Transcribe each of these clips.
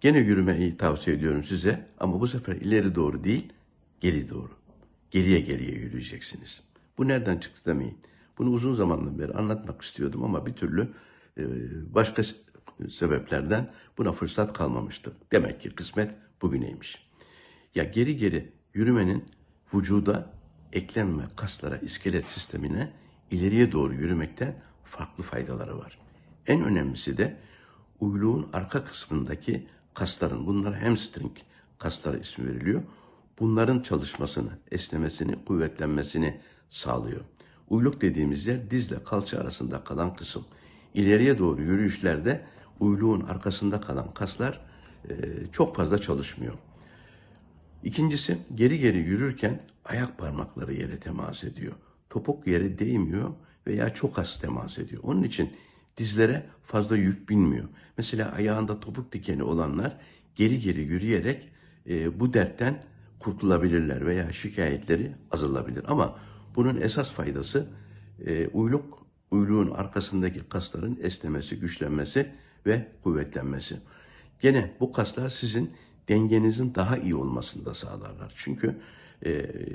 Gene yürümeyi tavsiye ediyorum size ama bu sefer ileri doğru değil, geri doğru. Geriye geriye yürüyeceksiniz. Bu nereden çıktı demeyin. Bunu uzun zamandan beri anlatmak istiyordum ama bir türlü e, başka se- sebeplerden buna fırsat kalmamıştı. Demek ki kısmet bugüneymiş. Ya geri geri yürümenin vücuda, eklem ve kaslara, iskelet sistemine ileriye doğru yürümekten farklı faydaları var. En önemlisi de uyluğun arka kısmındaki kasların, bunlara hamstring kasları ismi veriliyor. Bunların çalışmasını, esnemesini, kuvvetlenmesini sağlıyor. Uyluk dediğimiz yer dizle kalça arasında kalan kısım. İleriye doğru yürüyüşlerde uyluğun arkasında kalan kaslar e, çok fazla çalışmıyor. İkincisi geri geri yürürken ayak parmakları yere temas ediyor. Topuk yere değmiyor veya çok az temas ediyor. Onun için dizlere fazla yük binmiyor. Mesela ayağında topuk dikeni olanlar geri geri yürüyerek e, bu dertten kurtulabilirler veya şikayetleri azalabilir. Ama bunun esas faydası e, uyluk, uyluğun arkasındaki kasların esnemesi, güçlenmesi ve kuvvetlenmesi. Gene bu kaslar sizin dengenizin daha iyi olmasını da sağlarlar. Çünkü e,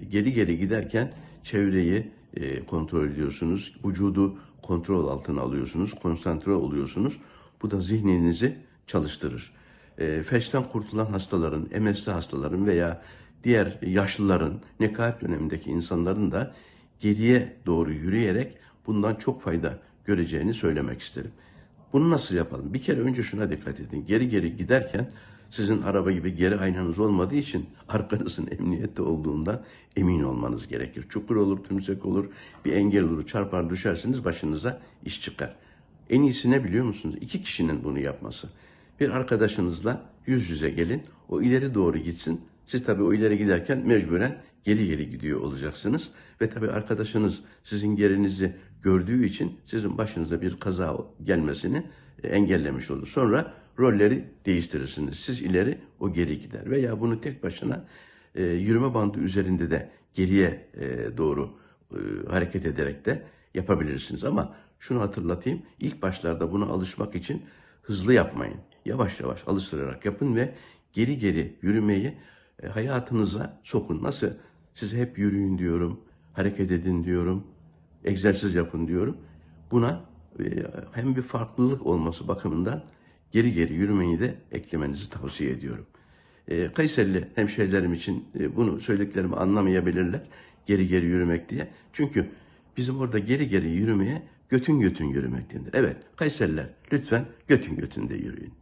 geri geri giderken çevreyi e, kontrol ediyorsunuz, vücudu kontrol altına alıyorsunuz, konsantre oluyorsunuz. Bu da zihninizi çalıştırır. E, felçten kurtulan hastaların, MS'li hastaların veya diğer yaşlıların, nekaat dönemindeki insanların da geriye doğru yürüyerek bundan çok fayda göreceğini söylemek isterim. Bunu nasıl yapalım? Bir kere önce şuna dikkat edin. Geri geri giderken sizin araba gibi geri aynanız olmadığı için arkanızın emniyette olduğundan emin olmanız gerekir. Çukur olur, tümsek olur, bir engel olur, çarpar düşersiniz başınıza iş çıkar. En iyisi ne biliyor musunuz? İki kişinin bunu yapması. Bir arkadaşınızla yüz yüze gelin, o ileri doğru gitsin. Siz tabii o ileri giderken mecburen geri geri gidiyor olacaksınız. Ve tabii arkadaşınız sizin gerinizi gördüğü için sizin başınıza bir kaza gelmesini engellemiş olur. Sonra rolleri değiştirirsiniz. Siz ileri, o geri gider. Veya bunu tek başına e, yürüme bandı üzerinde de geriye e, doğru e, hareket ederek de yapabilirsiniz. Ama şunu hatırlatayım. İlk başlarda buna alışmak için hızlı yapmayın. Yavaş yavaş alıştırarak yapın ve geri geri yürümeyi e, hayatınıza sokun. Nasıl? Size hep yürüyün diyorum, hareket edin diyorum, egzersiz yapın diyorum. Buna e, hem bir farklılık olması bakımından geri geri yürümeyi de eklemenizi tavsiye ediyorum. E, Kayserili hemşehrilerim için e, bunu söylediklerimi anlamayabilirler. Geri geri yürümek diye. Çünkü bizim orada geri geri yürümeye götün götün yürümek denir. Evet Kayseriler lütfen götün götünde yürüyün.